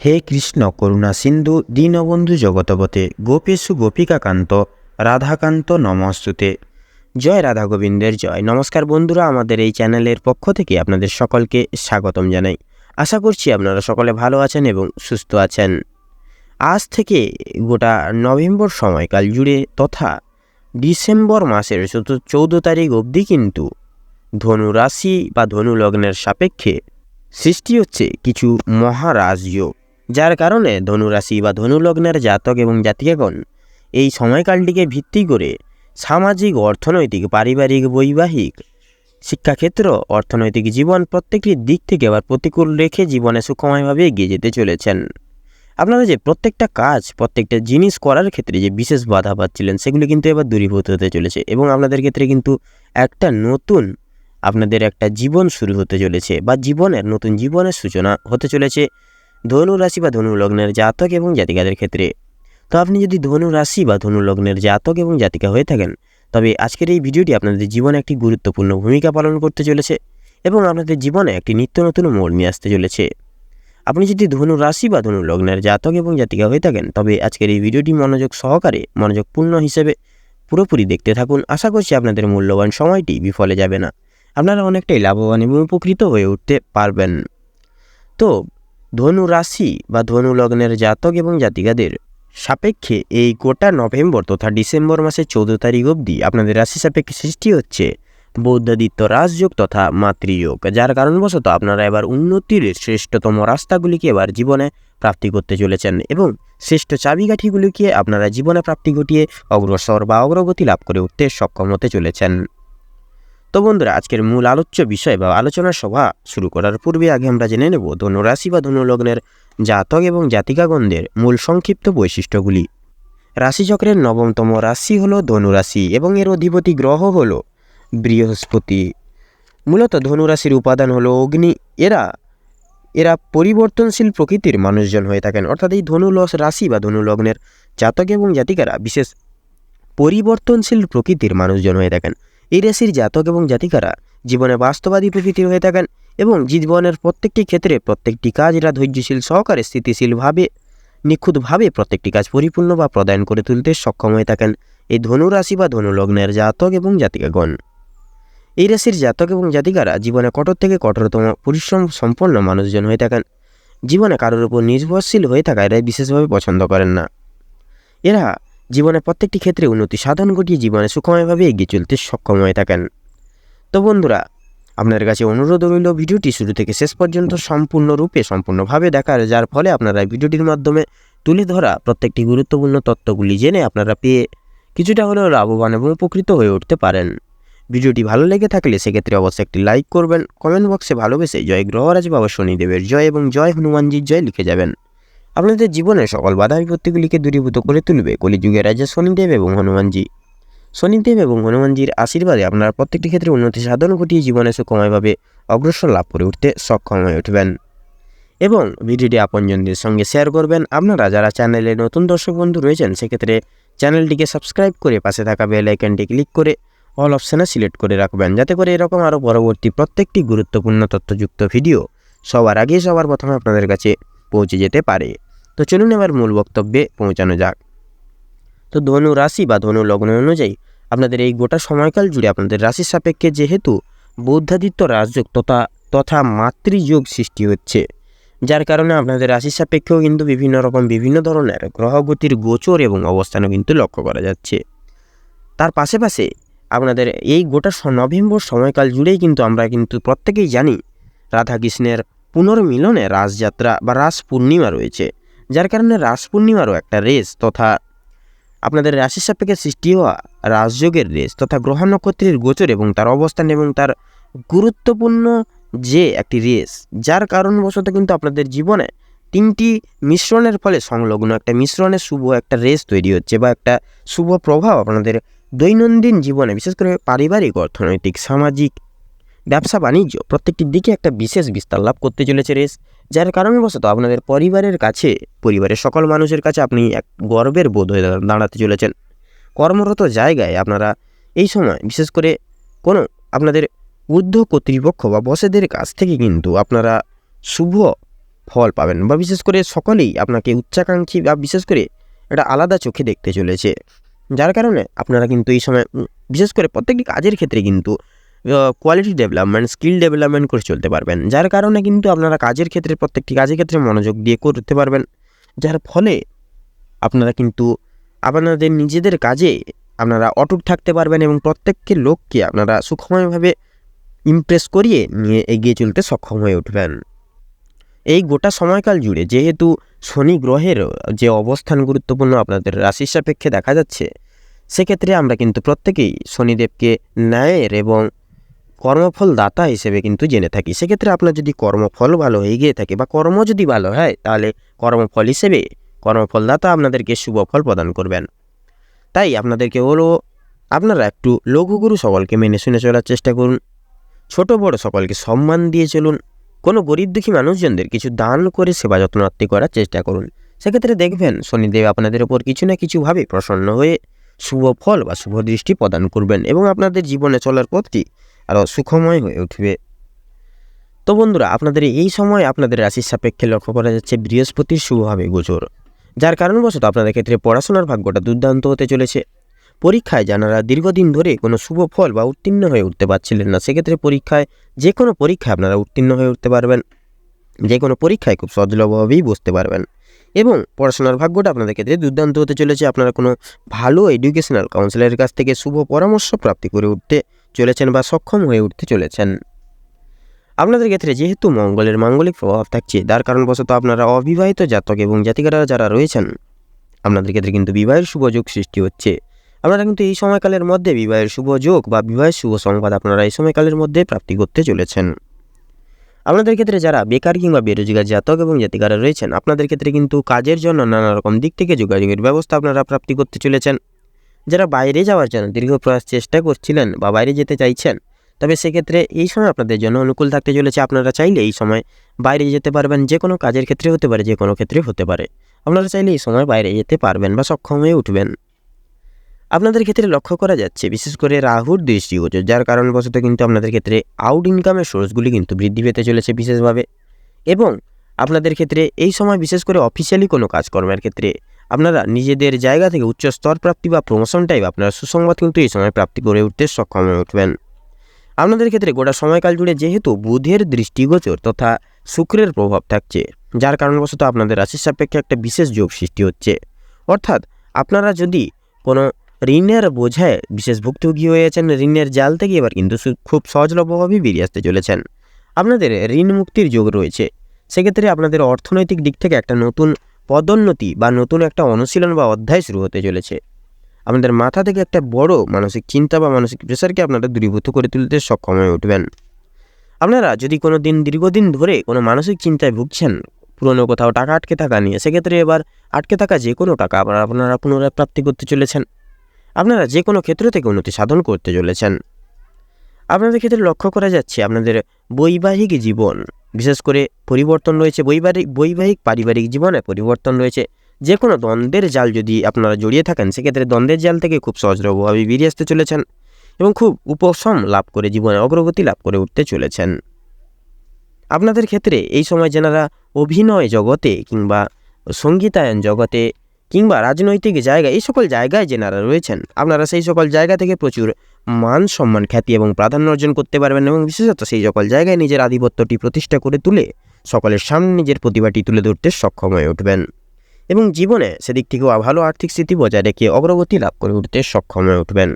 হে কৃষ্ণ করুণা সিন্ধু, দীনবন্ধু জগতপতে গোপেশু গোপিকাকান্ত, রাধাকান্ত নমস্তুতে। জয় রাধা গোবিন্দের, জয়। নমস্কার বন্ধুরা, আমাদের এই চ্যানেলের পক্ষ থেকে আপনাদের সকলকে স্বাগতম জানাই। আশা করছি আপনারা সকলে ভালো আছেন এবং সুস্থ আছেন। আজ থেকে গোটা নভেম্বর সময়কাল জুড়ে তথা ডিসেম্বর মাসের চৌদ্দ তারিখ অবধি কিন্তু ধনু রাশি বা ধনু লগ্নের সাপেক্ষে সৃষ্টি হচ্ছে কিছু মহারাজযোগ যার কারণে ধনুরাশি বা ধনুলগ্নের জাতক এবং জাতিকাগণ এই সময়কালটিকে ভিত্তি করে সামাজিক, অর্থনৈতিক, পারিবারিক, বৈবাহিক শিক্ষাক্ষেত্র, অর্থনৈতিক জীবন প্রত্যেকটি দিক থেকে আবার প্রতিকূল রেখে জীবনে সুখময়ভাবে এগিয়ে যেতে চলেছেন। আপনারা যে প্রত্যেকটা কাজ, প্রত্যেকটা জিনিস করার ক্ষেত্রে যে বিশেষ বাধা পাচ্ছিলেন, সেগুলি কিন্তু এবার দূরীভূত হতে চলেছে এবং আপনাদের ক্ষেত্রে কিন্তু একটা নতুন, আপনাদের একটা জীবন শুরু হতে চলেছে বা জীবনের, নতুন জীবনের সূচনা হতে চলেছে। ধনু রাশি বা ধনু লগ্নের জাতক এবং জাতিকাদের ক্ষেত্রে। তো আপনি যদি ধনু রাশি বা ধনু লগ্নের জাতক এবং জাতিকা হয়ে থাকেন, তবে আজকের এই ভিডিওটি আপনাদের জীবনে একটি গুরুত্বপূর্ণ ভূমিকা পালন করতে চলেছে এবং আপনাদের জীবনে একটি নিত্য নতুন মোড় নিয়ে আসতে চলেছে। আপনি যদি ধনু রাশি বা ধনু লগ্নের জাতক এবং জাতিকা হয়ে থাকেন, তবে আজকের এই ভিডিওটি মনোযোগ সহকারে মনোযোগপূর্ণ হিসেবে পুরোপুরি দেখতে থাকুন। আশা করছি আপনাদের মূল্যবান সময়টি বিফলে যাবে না। আপনারা অনেকটাই লাভবান এবং উপকৃত হয়ে উঠতে পারবেন। তো ধনু রাশি বা ধনু লগ্নের জাতক এবং জাতিকাদের সাপেক্ষে এই গোটা নভেম্বর তথা ডিসেম্বর মাসের চৌদ্দ তারিখ অবধি আপনাদের রাশি সাপেক্ষে সৃষ্টি হচ্ছে বৌদ্ধাদিত্য রাজযোগ তথা মাতৃযোগ, যার কারণবশত আপনারা এবার উন্নতির শ্রেষ্ঠতম রাস্তাগুলিকে এবার জীবনে প্রাপ্তি করতে চলেছেন এবং শ্রেষ্ঠ চাবিকাঠিগুলিকে আপনারা জীবনে প্রাপ্তি ঘটিয়ে অগ্রসর বা অগ্রগতি লাভ করে উঠতে সক্ষম হতে চলেছেন। তো বন্ধুরা, আজকের মূল আলোচ্য বিষয় বা আলোচনা সভা শুরু করার পূর্বে আগে আমরা জেনে নেব ধনুরাশি বা ধনুলগ্নের জাতক এবং জাতিকাগণদের মূল সংক্ষিপ্ত বৈশিষ্ট্যগুলি। রাশিচক্রের নবমতম রাশি হল ধনুরাশি এবং এর অধিপতি গ্রহ হল বৃহস্পতি। মূলত ধনুরাশির উপাদান হলো অগ্নি। এরা এরা পরিবর্তনশীল প্রকৃতির মানুষজন হয়ে থাকেন। অর্থাৎ এই ধনু রাশি বা ধনুলগ্নের জাতক এবং জাতিকারা বিশেষ পরিবর্তনশীল প্রকৃতির মানুষজন হয়ে থাকেন। এই রাশির জাতক এবং জাতিকারা জীবনে বাস্তবাদী প্রকৃতির হয়ে থাকেন এবং জীবনের প্রত্যেকটি ক্ষেত্রে প্রত্যেকটি কাজ এরা ধৈর্যশীল, সহকারে স্থিতিশীলভাবে, নিখুঁতভাবে প্রত্যেকটি কাজ পরিপূর্ণ বা প্রদান করে তুলতে সক্ষম হয়ে থাকেন এই ধনুরাশি বা ধনুলগ্নের জাতক এবং জাতিকাগণ। এই রাশির জাতক এবং জাতিকারা জীবনে কঠোর থেকে কঠোরতম, পরিশ্রম সম্পন্ন মানুষজন হয়ে থাকেন। জীবনে কারোর উপর নির্ভরশীল হয়ে থাকা এরা বিশেষভাবে পছন্দ করেন না। এরা জীবনের প্রত্যেকটি ক্ষেত্রে উন্নতি সাধন ঘটিয়ে জীবনে সুখময়ভাবে এগিয়ে চলতে সক্ষম হয়ে থাকেন। তো বন্ধুরা, আপনাদের কাছে অনুরোধ রইল ভিডিওটি শুরু থেকে শেষ পর্যন্ত সম্পূর্ণরূপে সম্পূর্ণভাবে দেখার, যার ফলে আপনারা ভিডিওটির মাধ্যমে তুলে ধরা প্রত্যেকটি গুরুত্বপূর্ণ তত্ত্বগুলি জেনে আপনারা পেয়ে কিছুটা হলেও লাভবান এবং উপকৃত হয়ে উঠতে পারেন। ভিডিওটি ভালো লেগে থাকলে সেক্ষেত্রে অবশ্যই একটি লাইক করবেন, কমেন্ট বক্সে ভালোবেসে জয় গ্রহরাজ বাবা শনিদেবের জয় এবং জয় হনুমানজির জয় লিখে যাবেন। আপনাদের জীবনের সকল বাধা বিপত্তিগুলিকে দূরীভূত করে তুলবে। কলিযুগের রাজা শনিদেব এবং হনুমানজি। শনিদেব এবং হনুমানজির আশীর্বাদে আপনারা প্রত্যেকটি ক্ষেত্রে উন্নতি সাধন ঘটিয়ে জীবনে সুখময়ভাবে অগ্রসর লাভ করে উঠতে সক্ষম হয়ে উঠবেন। এবং ভিডিওটি আপনজনদের সঙ্গে শেয়ার করবেন। আপনারা যারা চ্যানেলে নতুন দর্শক বন্ধু রয়েছেন, সেক্ষেত্রে চ্যানেলটিকে সাবস্ক্রাইব করে পাশে থাকা বেল আইকনটি ক্লিক করে অল অপশানে সিলেক্ট করে রাখবেন। যাতে করে এরকম আরও পরবর্তী প্রত্যেকটি গুরুত্বপূর্ণ তথ্যযুক্ত ভিডিও সবার আগে সবার প্রথমে আপনাদের কাছে পৌঁছে যেতে পারে। তো চলুন এবার মূল বক্তব্যে পৌঁছানো যাক। তো ধনু রাশি বা ধনু লগ্ন অনুযায়ী আপনাদের এই গোটা সময়কাল জুড়ে আপনাদের রাশির সাপেক্ষে যেহেতু বৌদ্ধাদিত্য রাজযোগ তথা তথা মাতৃযোগ সৃষ্টি হচ্ছে। যার কারণে আপনাদের রাশির সাপেক্ষেও কিন্তু বিভিন্ন রকম, বিভিন্ন ধরনের গ্রহগতির গোচর এবং অবস্থানও কিন্তু লক্ষ্য করা যাচ্ছে। তার পাশে আপনাদের এই গোটা নভেম্বর সময়কাল জুড়েই কিন্তু আমরা কিন্তু প্রত্যেকেই জানি রাধাকৃষ্ণের পুনর্মিলনে রাসযাত্রা বা রাস পূর্ণিমা রয়েছে, যার কারণে রাস পূর্ণিমারও একটা রেস তথা আপনাদের রাশির সাপেক্ষে সৃষ্টি হওয়া রাজযোগের রেস তথা গ্রহ নক্ষত্রের গোচর এবং তার অবস্থান এবং তার গুরুত্বপূর্ণ যে একটি রেস যার কারণবশত কিন্তু আপনাদের জীবনে তিনটি মিশ্রণের ফলে সংলগ্ন, একটা মিশ্রণের শুভ, একটা রেস তৈরি হচ্ছে বা একটা শুভ প্রভাব আপনাদের দৈনন্দিন জীবনে, বিশেষ করে পারিবারিক, অর্থনৈতিক, সামাজিক ব্যবসা বাণিজ্য প্রত্যেকটির দিকে একটা বিশেষ বিস্তার লাভ করতে চলেছে রেস, যার কারণবশত আপনাদের পরিবারের কাছে, পরিবারের সকল মানুষের কাছে আপনি এক গর্বের বোধ হয়ে দাঁড়াতে চলেছেন। কর্মরত জায়গায় আপনারা এই সময়, বিশেষ করে কোনো আপনাদের ঊর্ধ্ব কর্তৃপক্ষ বা বসেদের কাছ থেকে কিন্তু আপনারা শুভ ফল পাবেন বা বিশেষ করে সকলেই আপনাকে উচ্চাকাঙ্ক্ষী বা বিশেষ করে একটা আলাদা চোখে দেখতে চলেছে। যার কারণে আপনারা কিন্তু এই সময় বিশেষ করে প্রত্যেকটি কাজের ক্ষেত্রে কিন্তু কোয়ালিটি ডেভেলপমেন্ট স্কিল ডেভেলপমেন্ট করে চলতে পারবেন। যার কারণে কিন্তু আপনারা কাজের ক্ষেত্রে, প্রত্যেকটি কাজের ক্ষেত্রে মনোযোগ দিয়ে করতে পারবেন। যার ফলে আপনারা কিন্তু আপনাদের নিজেদের কাজে আপনারা অটুট থাকতে পারবেন এবং প্রত্যেককে লোককে আপনারা সুখময়ভাবে ইমপ্রেস করিয়ে নিয়ে এগিয়ে চলতে সক্ষম হয়ে উঠবেন। এই গোটা সময়কাল জুড়ে যেহেতু শনি গ্রহের যে অবস্থান গুরুত্বপূর্ণ আপনাদের রাশির সাপেক্ষে দেখা যাচ্ছে, সেক্ষেত্রে আমরা কিন্তু প্রত্যেকেই শনিদেবকে, ন্যায়ের এবং কর্মফল দাতা হিসেবে কিন্তু জেনে থাকি। সেক্ষেত্রে আপনার যদি কর্মফল ভালো হয়ে গিয়ে থাকে বা কর্ম যদি ভালো হয়, তাহলে কর্মফল হিসেবে কর্মফলদাতা আপনাদেরকে শুভ ফল প্রদান করবেন। তাই আপনাদেরকে হলো আপনারা একটু লঘুগুরু সকলকে মেনে শুনে চলার চেষ্টা করুন, ছোট বড় সকলকে সম্মান দিয়ে চলুন, কোনো গরিব দুঃখী মানুষজনদের কিছু দান করে সেবা যত্নার্থী করার চেষ্টা করুন। সেক্ষেত্রে দেখবেন শনিদেব আপনাদের ওপর কিছু না কিছুভাবে প্রসন্ন হয়ে শুভ ফল বা শুভ দৃষ্টি প্রদান করবেন এবং আপনাদের জীবনে চলার পথটি আরও সুখময় হয়ে উঠবে। তো বন্ধুরা, আপনাদের এই সময় আপনাদের রাশির সাপেক্ষে লক্ষ্য করা যাচ্ছে বৃহস্পতির শুভভাবে গোচর, যার কারণবশত আপনাদের ক্ষেত্রে পড়াশোনার ভাগ্যটা দুর্দান্ত হতে চলেছে। পরীক্ষায় যারা দীর্ঘদিন ধরে কোনো শুভ ফল বা উত্তীর্ণ হয়ে উঠতে পারছিলেন না, সেক্ষেত্রে পরীক্ষায় যে কোনো পরীক্ষায় আপনারা উত্তীর্ণ হয়ে উঠতে পারবেন। যে কোনো পরীক্ষায় খুব সহজলভভাবেই বসতে পারবেন। এবং পড়াশোনার ভাগ্যটা আপনাদের ক্ষেত্রে দুর্দান্ত হতে চলেছে। আপনারা কোনো ভালো এডুকেশনাল কাউন্সিলরের কাছ থেকে শুভ পরামর্শ প্রাপ্তি করে উঠতে চলেছেন বা সক্ষম হয়ে উঠতে চলেছেন। আপনাদের ক্ষেত্রে যেহেতু মঙ্গলের মাঙ্গলিক প্রভাব থাকছে, তার কারণবশত আপনারা অবিবাহিত জাতক এবং জাতিকারা যারা রয়েছেন, আপনাদের ক্ষেত্রে কিন্তু বিবাহের শুভ যোগ সৃষ্টি হচ্ছে। আপনারা কিন্তু এই সময়কালের মধ্যে বিবাহের শুভ যোগ বা বিবাহের শুভ সংবাদ আপনারা এই সময়কালের মধ্যে প্রাপ্তি করতে চলেছেন। আপনাদের ক্ষেত্রে যারা বেকার কিংবা বেরোজগার জাতক এবং জাতিকারা রয়েছেন, আপনাদের ক্ষেত্রে কিন্তু কাজের জন্য নানা রকম দিক থেকে যোগাযোগের ব্যবস্থা আপনারা প্রাপ্তি করতে চলেছেন। যারা বাইরে যাওয়ার জন্য দীর্ঘ প্রয়াস চেষ্টা করছিলেন বা বাইরে যেতে চাইছেন, তবে সেক্ষেত্রে এই সময় আপনাদের জন্য অনুকূল থাকতে চলেছে। আপনারা চাইলে এই সময় বাইরে যেতে পারবেন, যে কোনো কাজের ক্ষেত্রে হতে পারে, যে কোনো ক্ষেত্রে হতে পারে। আপনারা চাইলে এই সময় বাইরে যেতে পারবেন বা সক্ষম হয়ে উঠবেন। আপনাদের ক্ষেত্রে লক্ষ্য করা যাচ্ছে, বিশেষ করে রাহুর দৃষ্টিগোচর যার কারণবশত কিন্তু আপনাদের ক্ষেত্রে আউট ইনকামের সোর্সগুলি কিন্তু বৃদ্ধি পেতে চলেছে বিশেষভাবে। এবং আপনাদের ক্ষেত্রে এই সময় বিশেষ করে অফিসিয়ালি কোনো কাজকর্মের ক্ষেত্রে আপনারা নিজেদের জায়গা থেকে উচ্চ স্তর প্রাপ্তি বা প্রমোশনটাই আপনারা সুসংবাদ কিন্তু এই সময় প্রাপ্তি করে উঠতে সক্ষম হয়ে উঠবেন। আপনাদের ক্ষেত্রে গোটা সময়কাল জুড়ে যেহেতু বুধের দৃষ্টিগোচর তথা শুক্রের প্রভাব থাকছে, যার কারণবশত আপনাদের রাশির সাপেক্ষে একটা বিশেষ যোগ সৃষ্টি হচ্ছে। অর্থাৎ আপনারা যদি কোনো ঋণের বোঝায় বিশেষ ভুক্তভোগী হয়েছেন ঋণের জাল থেকে এবার কিন্তু খুব সহজলভ্যভাবেই বেরিয়ে আসতে চলেছেন। আপনাদের ঋণ মুক্তির যোগ রয়েছে। সেক্ষেত্রে আপনাদের অর্থনৈতিক দিক থেকে একটা নতুন পদোন্নতি বা নতুন একটা অনুশীলন বা অধ্যায় শুরু হতে চলেছে। আপনাদের মাথা থেকে একটা বড় মানসিক চিন্তা বা মানসিক প্রেশারকে আপনারা দূরীভূত করে তুলতে সক্ষম হয়ে উঠবেন। আপনারা যদি কোনো দিন দীর্ঘদিন ধরে কোনো মানসিক চিন্তায় ভুগছেন, পুরনো কোথাও টাকা আটকে থাকা নিয়ে, সেক্ষেত্রে এবার আটকে থাকা যে কোনো টাকা আপনারা আপনারা পুনরায় প্রাপ্তি করতে চলেছেন। আপনারা যে কোনো ক্ষেত্র থেকে উন্নতি সাধন করতে চলেছেন। আপনাদের ক্ষেত্রে লক্ষ্য করা যাচ্ছে আপনাদের বৈবাহিক জীবন, বিশেষ করে পরিবর্তন রয়েছে বৈবাহিক বৈবাহিক পারিবারিক জীবনে পরিবর্তন রয়েছে। যে কোনো দ্বন্দ্বের জাল যদি আপনারা জড়িয়ে থাকেন, সেক্ষেত্রে দ্বন্দ্বের জাল থেকে খুব সহজভাবে বেরিয়ে আসতে চলেছেন এবং খুব উপশম লাভ করে জীবনে অগ্রগতি লাভ করে উঠতে চলেছেন। আপনাদের ক্ষেত্রে এই সময় যেনারা অভিনয় জগতে কিংবা সঙ্গীতায়ন জগতে কিংবা রাজনৈতিক জায়গা এই সকল জায়গায় যেনারা রয়েছেন, আপনারা সেই সকল জায়গা থেকে প্রচুর মান, সম্মান, খ্যাতি এবং প্রাধান্য অর্জন করতে পারবেন এবং বিশেষত সেই সকল জায়গায় নিজের আধিপত্যটি প্রতিষ্ঠা করে তুলে সকলের সামনে নিজের প্রতিভাটি তুলে ধরতে সক্ষম হয়ে উঠবেন এবং জীবনে সেদিক থেকেও ভালো আর্থিক স্থিতি বজায় রেখে অগ্রগতি লাভ করে উঠতে সক্ষম হয়ে উঠবেন।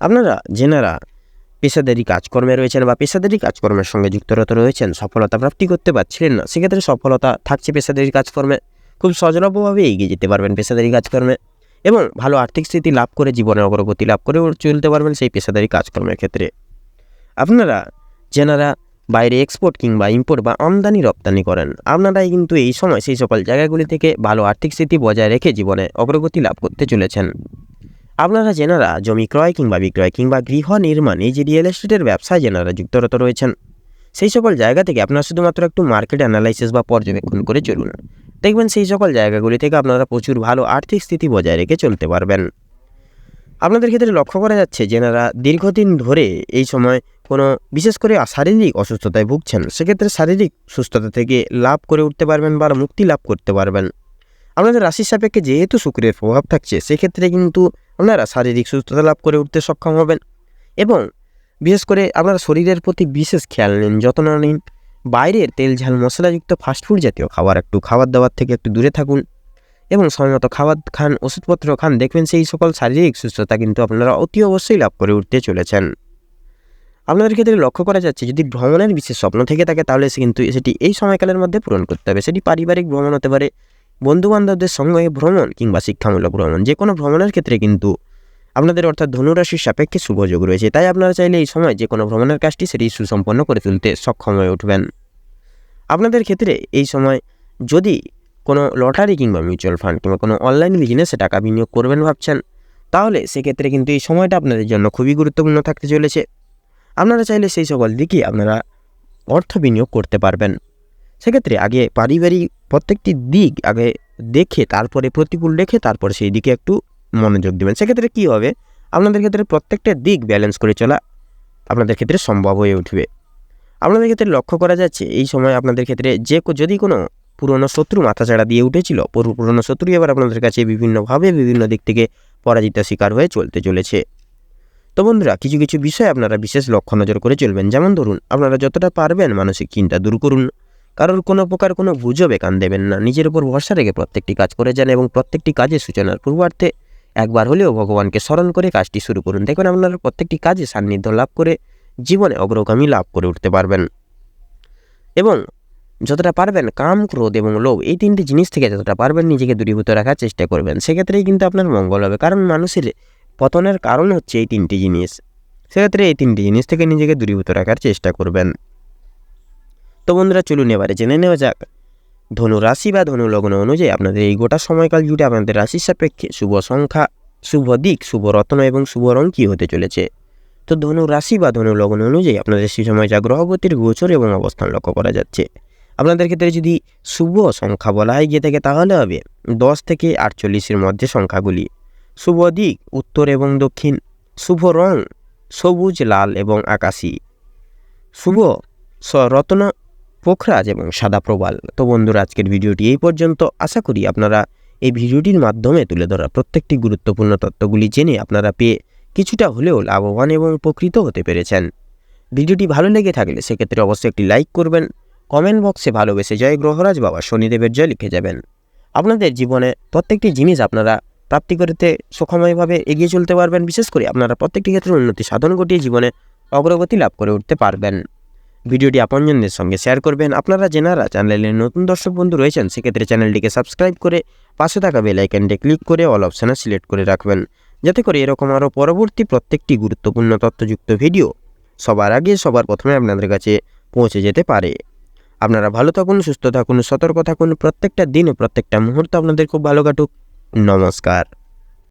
আপনারা যেনারা পেশাদারি কাজকর্মে রয়েছেন বা পেশাদারি কাজকর্মের সঙ্গে যুক্তরত রয়েছেন, সফলতা প্রাপ্তি করতে পারছিলেন না, সেক্ষেত্রে সফলতা থাকছে পেশাদারি কাজকর্মে। খুব সহজলভ্যভাবে এগিয়ে যেতে পারবেন পেশাদারি কাজকর্মে। এবং ভালো আর্থিক স্থিতি লাভ করে, জীবনে অগ্রগতি লাভ করে চলতে পারবেন সেই পেশাদারি কাজকর্মের ক্ষেত্রে। আপনারা, যেনারা বাইরে এক্সপোর্ট কিংবা ইম্পোর্ট বা আমদানি রপ্তানি করেন, আপনারাই কিন্তু এই সময় সেই সকল জায়গাগুলি থেকে ভালো আর্থিক স্থিতি বজায় রেখে জীবনে অগ্রগতি লাভ করতে চলেছেন। আপনারা যেনারা জমি ক্রয় কিংবা বিক্রয় কিংবা গৃহ নির্মাণ, এই যে রিয়েল এস্টেটের ব্যবসায় যেনারা যুক্তরত রয়েছেন, সেই সকল জায়গা থেকে আপনারা শুধুমাত্র একটু মার্কেট অ্যানালাইসিস বা পর্যবেক্ষণ করে চলুন। দেখবেন সেই সকল জায়গাগুলি থেকে আপনারা প্রচুর ভালো আর্থিক স্থিতি বজায় রেখে চলতে পারবেন। আপনাদের ক্ষেত্রে লক্ষ্য করা যাচ্ছে যেনারা দীর্ঘদিন ধরে এই সময় কোনো বিশেষ করে শারীরিক অসুস্থতায় ভুগছেন, সেক্ষেত্রে শারীরিক সুস্থতা থেকে লাভ করে উঠতে পারবেন বা মুক্তি লাভ করতে পারবেন। আপনাদের রাশির সাপেক্ষে যেহেতু শুক্রের প্রভাব থাকছে, সেক্ষেত্রে কিন্তু আপনারা শারীরিক সুস্থতা লাভ করে উঠতে সক্ষম হবেন। এবং বিশেষ করে আপনার শরীরের প্রতি বিশেষ খেয়াল নিন, যত্ন নিন বাইরের তেল ঝাল মশলাযুক্ত ফাস্টফুড জাতীয় খাবার একটু খাবার দাবার থেকে একটু দূরে থাকুন এবং সময়মতো খাবার খান, ওষুধপত্র খান, দেখবেন সেই সকল শারীরিক সুস্থতা কিন্তু আপনারা অতি অবশ্যই লাভ করে উঠতে চলেছেন। আপনাদের ক্ষেত্রে লক্ষ্য করা যাচ্ছে, যদি ভ্রমণের বিশেষ স্বপ্ন থেকে থাকে, তাহলে সে কিন্তু সেটি এই সময়কালের মধ্যে পূরণ করতে হবে। সেটি পারিবারিক ভ্রমণ হতে পারে, বন্ধুবান্ধবদের সঙ্গে ভ্রমণ কিংবা শিক্ষামূলক ভ্রমণ যে কোনো ভ্রমণের ক্ষেত্রে কিন্তু আপনাদের অর্থাৎ ধনুরাশির সাপেক্ষে শুভযোগ রয়েছে। তাই আপনারা চাইলে এই সময় যে কোনো ভ্রমণের কাজটি সেটি সুসম্পন্ন করে তুলতে সক্ষম হয়ে উঠবেন। আপনাদের ক্ষেত্রে এই সময় যদি কোনো লটারি কিংবা মিউচুয়াল ফান্ড কিংবা কোনো অনলাইন বিজনেসে টাকা বিনিয়োগ করবেন ভাবছেন, তাহলে সেক্ষেত্রে কিন্তু এই সময়টা আপনাদের জন্য খুবই গুরুত্বপূর্ণ থাকতে চলেছে। আপনারা চাইলে সেই সকল দিকে আপনারা অর্থ বিনিয়োগ করতে পারবেন। সেক্ষেত্রে আগে পারিবারিক প্রত্যেকটি দিক আগে দেখে, তারপরে প্রতিকূল রেখে তারপরে সেই দিকে একটু মনোযোগ দেবেন। সেক্ষেত্রে কী হবে? আপনাদের ক্ষেত্রে প্রত্যেকটা দিক ব্যালেন্স করে চলা আপনাদের ক্ষেত্রে সম্ভব হয়ে উঠবে। আপনাদের ক্ষেত্রে লক্ষ্য করা যাচ্ছে, এই সময় আপনাদের ক্ষেত্রে যে যদি কোনো পুরনো শত্রু মাথাচাড়া দিয়ে উঠেছিল, পুরো, পুরনো শত্রু এবার আপনাদের কাছে বিভিন্নভাবে বিভিন্ন দিক থেকে পরাজিত শিকার হয়ে চলতে চলেছে। তো বন্ধুরা, কিছু কিছু বিষয় আপনারা বিশেষ লক্ষ্য নজর করে চলবেন। যেমন ধরুন, আপনারা যতটা পারবেন মানসিক চিন্তা দূর করুন। কারোর কোনো প্রকার কোনো গুজবে কান দেবেন না। নিজের উপর ভরসা রেখে প্রত্যেকটি কাজ করে যান এবং প্রত্যেকটি কাজের সূচনার পূর্বার্থে একবার হলেও ভগবানকে স্মরণ করে কাজটি শুরু করুন। দেখবেন আপনারা প্রত্যেকটি কাজে সান্নিধ্য লাভ করে জীবনে অগ্রগামী লাভ করে উঠতে পারবেন। এবং যতটা পারবেন কাম, ক্রোধ এবং লোভ, এই তিনটি জিনিস থেকে যতটা পারবেন নিজেকে দূরীভূত রাখার চেষ্টা করবেন। সেক্ষেত্রেই কিন্তু আপনার মঙ্গল হবে। কারণ মানুষের পতনের কারণ হচ্ছে এই তিনটি জিনিস। সেক্ষেত্রে এই তিনটি জিনিস থেকে নিজেকে দূরীভূত রাখার চেষ্টা করবেন। তো বন্ধুরা, চলুন এবারে জেনে নেওয়া যাক ধনু রাশি বা ধনু লগ্ন অনুযায়ী আপনাদের এই গোটা সময়কাল জুড়ে আপনাদের রাশির সাপেক্ষে শুভ সংখ্যা, শুভ দিক, শুভ রত্ন এবং শুভ রং কী হতে চলেছে? তো ধনু রাশি বা ধনু লগ্ন অনুযায়ী আপনাদের সেই সময় যা গ্রহগতির গোচর এবং অবস্থান লক্ষ্য করা যাচ্ছে। আপনাদের ক্ষেত্রে যদি শুভ সংখ্যা বলা হয় গিয়ে থাকে তাহলে হবে দশ থেকে আটচল্লিশের মধ্যে সংখ্যাগুলি। শুভ দিক, উত্তর এবং দক্ষিণ। শুভ রং সবুজ, লাল এবং আকাশী। শুভ স- রত্ন পোখরাজ এবং সাদা প্রবাল। তো বন্ধুরা, আজকের ভিডিওটি এই পর্যন্ত। আশা করি আপনারা এই ভিডিওটির মাধ্যমে তুলে ধরা প্রত্যেকটি গুরুত্বপূর্ণ তত্ত্বগুলি জেনে আপনারা পেয়ে কিছুটা হলেও লাভবান এবং উপকৃত হতে পেরেছেন। ভিডিওটি ভালো লেগে থাকলে সেক্ষেত্রে অবশ্যই একটি লাইক করবেন। কমেন্ট বক্সে ভালোবেসে জয় গ্রহরাজ বাবা শনিদেবের জয় লিখে যাবেন। আপনাদের জীবনে প্রত্যেকটি জিনিস আপনারা প্রাপ্তি করতে সুখময়ভাবে এগিয়ে চলতে পারবেন। বিশেষ করে আপনারা প্রত্যেকটি ক্ষেত্রে উন্নতি সাধন ঘটিয়ে জীবনে অগ্রগতি লাভ করে উঠতে পারবেন। ভিডিওটি আপনজনদের সঙ্গে শেয়ার করবেন। আপনারা যেনারা চ্যানেলের নতুন দর্শক বন্ধু রয়েছেন, সেক্ষেত্রে চ্যানেলটিকে সাবস্ক্রাইব করে পাশে থাকা বেল ক্লিক করে অল অপশানে সিলেক্ট করে রাখবেন। যাতে করে এরকম আরও পরবর্তী প্রত্যেকটি গুরুত্বপূর্ণ তথ্যযুক্ত ভিডিও সবার আগে, সবার প্রথমে আপনাদের কাছে পৌঁছে যেতে পারে। আপনারা ভালো থাকুন, সুস্থ থাকুন, সতর্ক থাকুন। প্রত্যেকটা দিন প্রত্যেকটা মুহূর্ত আপনাদের খুব ভালো কাটুক। নমস্কার।